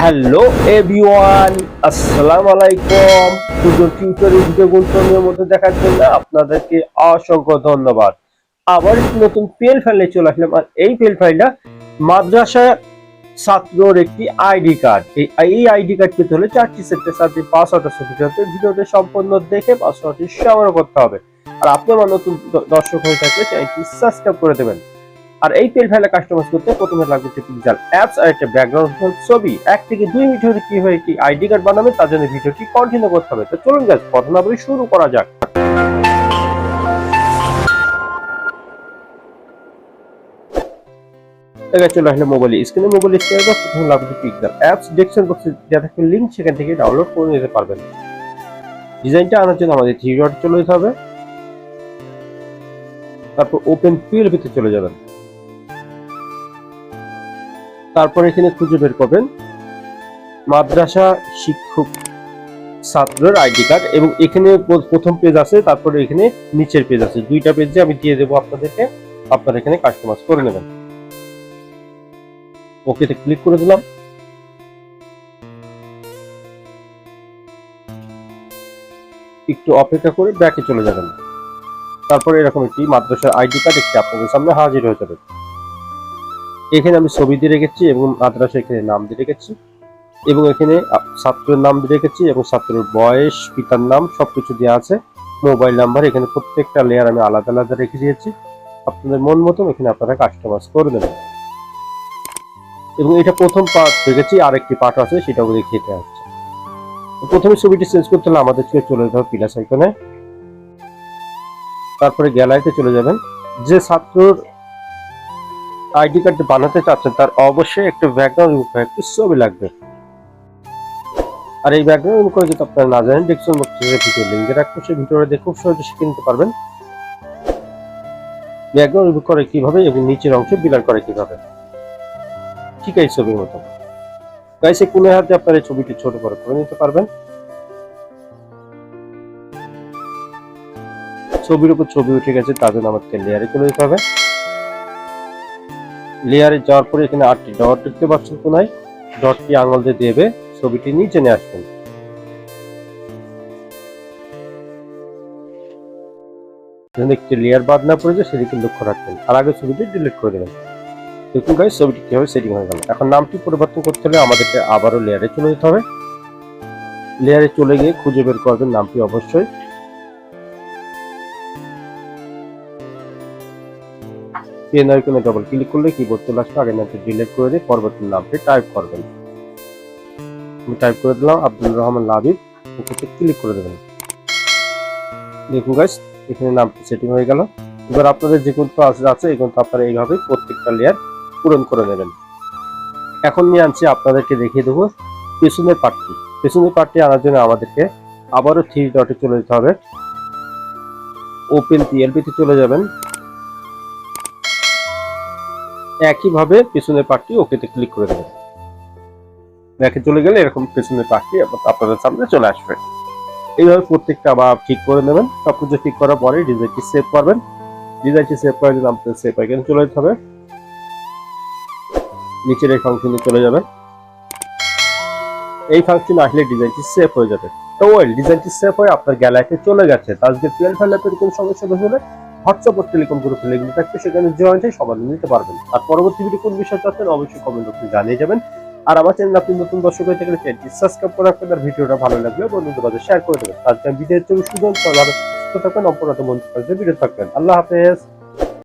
Hello everyone আসসালামু আলাইকুম দুজন টিউটোরিয়াল ভিডিও গুণের মধ্যে দেখার জন্য আপনাদেরকে অসংখ্য ধন্যবাদ। আবার নতুন পিএল ফাইলে চলে আসলাম। আর এই পিএল ফাইলটা মাদ্রাসা ছাত্রর একটি আইডি কার্ড এই এই আইডি কার্ড পেতে হলে চারটি সেটের সাথে পাসওয়ার্ড আছে ভিডিওতে ভিডিওতে সম্পূর্ণ দেখে পাসওয়ার্ডটি সংগ্রহ করতে হবে। আর আপনি আমার নতুন দর্শক হয়ে থাকলে চ্যানেলটি সাবস্ক্রাইব করে দেবেন। আর এই পেল ফাইলে কাস্টমাইজ করতে প্রথমে লাগবে একটি পিক্সেল অ্যাপস আর একটা ব্যাকগ্রাউন্ড ছবি। এক থেকে দুই হলে কি হয়, কি আইডি কার্ড বানাবে, তার জন্য ভিডিওটি কন্টিনিউ করতে হবে। তো চলুন গাছ কথা না শুরু করা যাক। এবার চলে আসলে মোবাইল স্ক্রিনে মোবাইল স্ক্রিনে প্রথমে লাগবে পিক্সেল অ্যাপস ডেস্কটপ বক্সে দেওয়া থাকবে লিঙ্ক সেখান থেকে ডাউনলোড করে নিতে পারবেন। ডিজাইনটা আনার জন্য আমাদের থ্রি ডট চলে যেতে হবে। তারপর ওপেন পিএলপিতে চলে যাবেন। তারপর এখানে খুঁজে বের করবেন মাদ্রাসা শিক্ষক ছাত্রের আইডি কার্ড এবং এখানে প্র- প্রথম পেজ আছে, তারপরে এখানে নিচের পেজ আছে। দুইটা পেজে আমি দিয়ে দেবো আপনাদেরকে। আপনারা এখানে কাস্টমাইজ করে নেবেন। ওকেতে ক্লিক করে দিলাম। একটু অপেক্ষা করে ব্যাকে চলে যাবেন। তারপরে এরকম একটি মাদ্রাসার আইডি কার্ড একটি আপনাদের সামনে হাজির হয়ে যাবে। এখানে আমি ছবি দিয়ে রেখেছি এবং মাদ্রাসা এখানে নাম দিয়ে রেখেছি এবং এখানে ছাত্রের নাম দিয়ে রেখেছি এবং ছাত্রের বয়স, পিতার নাম সবকিছু দেওয়া আছে। মোবাইল নাম্বার এখানে প্রত্যেকটা লেয়ার আমি আলাদা আলাদা রেখে দিয়েছি। আপনাদের মন মতন এখানে আপনারা কাস্টমাইজ করে দেবেন। এবং এটা প্রথম পার্ট রেখেছি আরেকটি পার্ট আছে, সেটাও দেখিয়ে দেওয়া হচ্ছে। প্রথমে ছবিটি চেঞ্জ করতে হলে আমাদের চলে যেতে হবে প্লাস আইকনে তারপরে গ্যালারিতে চলে যাবেন। যে ছাত্রর আইডি কার্ড বানাতে চাচ্ছেন, তার অবশ্যই একটা ব্যাকগ্রাউন্ড একটি ছবি লাগবে। আর এই ব্যাকগ্রাউন্ড করে যদি আপনারা না জানেন ডিসক্রিপশন বক্সে ভিডিও লিঙ্কে রাখব, সেই ভিডিওটা দেখে খুব সহজে শিখে নিতে পারবেন। ব্যাকগ্রাউন্ড করে কীভাবে এবং নিচের অংশে বিলার করে কীভাবে। ঠিক এই ছবির মতো। গাইসে কোনো হাতে আপনারা এই ছবিটি ছোট বড় করে নিতে পারবেন। ছবির উপর ছবি উঠে গেছে, তার জন্য আমাদেরকে লেয়ারে চলে যেতে হবে। লেয়ারে যাওয়ার পরে এখানে আটটি ডট দেখতে পাচ্ছেন কোনায়। ডটটি আঙুল দিয়ে দেবে, ছবিটি নিচে নিয়ে আসবেন। যেন একটি লেয়ার বাদ না পড়ে যায় সেদিকে লক্ষ্য রাখবেন। আর আগে ছবিটি ডিলিট করে দেবেন। দেখুন গাইস ছবিটি কীভাবে সেটিং হয়ে গেল। এখন নামটি পরিবর্তন করতে হলে আমাদেরকে আবারও লেয়ারে চলে যেতে হবে। লেয়ারে চলে গিয়ে খুঁজে বের করবেন নামটি অবশ্যই। পেন আইকনে ডবল ক্লিক করলে কিবোর্ড চলে আসবে, আগের নামটি ডিলিট করে দিয়ে পরবর্তী নামটি টাইপ করবেন। আমি টাইপ করে দিলাম, আব্দুল রহমান লাবিব ওকে ক্লিক করে দেবেন। দেখুন গাইস এখানে নামটি সেটিং হয়ে গেল। এবার আপনাদের যে কোনটা আছে, এই কোনটা আপনারা এইভাবে প্রত্যেকটা লেয়ার পূরণ করে নেবেন। এখন নিয়ে আনছি আপনাদেরকে দেখিয়ে দেবো পেছনের পার্টটি পেছনের পার্টটি আনার জন্য আমাদেরকে আবারও থ্রি ডটে চলে যেতে হবে। ওপেন পিএলপিতে চলে যাবেন। একইভাবে পেছনের পার্টটি ওকেতে ক্লিক করে দেবেন। ব্যাকে চলে গেলে এরকম পেছনের পার্টটি আপনাদের সামনে চলে আসবে। এইভাবে প্রত্যেকটা আবার ঠিক করে নেবেন। সবকিছু ঠিক করার পরে ডিজাইনটি সেভ করবেন। ডিজাইনটি সেভ করার জন্য আপনাদের সেভ আইকনে চলে যেতে হবে। নিচের এই ফাংশনে চলে যাবেন। এই ফাংশন আসলে ডিজাইনটি সেভ হয়ে যাবে। তো ওয়েল ডিজাইনটি সেভ হয়ে আপনার গ্যালারিতে চলে গেছে। আজকে টুয়েলভ হান্ড্রেড কোনো সমস্যা হলে হোয়াটসঅ্যাপ টেলিকম গ্রুপে লিঙ্ক থাকবে, সেখানে জয়েন হয়ে সবার নিতে পারবেন। আর পরবর্তী ভিডিও কোন বিষয় চাচ্ছেন অবশ্যই কমেন্ট বক্সে জানিয়ে যাবেন। আর আমার চ্যানেল আপনি নতুন দর্শক হয়ে থাকলে চ্যানেলটি সাবস্ক্রাইব করে রাখবেন আর ভিডিওটা ভালো লাগলে বন্ধুদের মাঝে শেয়ার করে দেবেন। আজকে বিদায়ের জন্য সুযোগ ভালো সুস্থ থাকবেন, অপরাধ মন্ত্রী ভিডিও থাকবেন। আল্লাহ হাফেজ।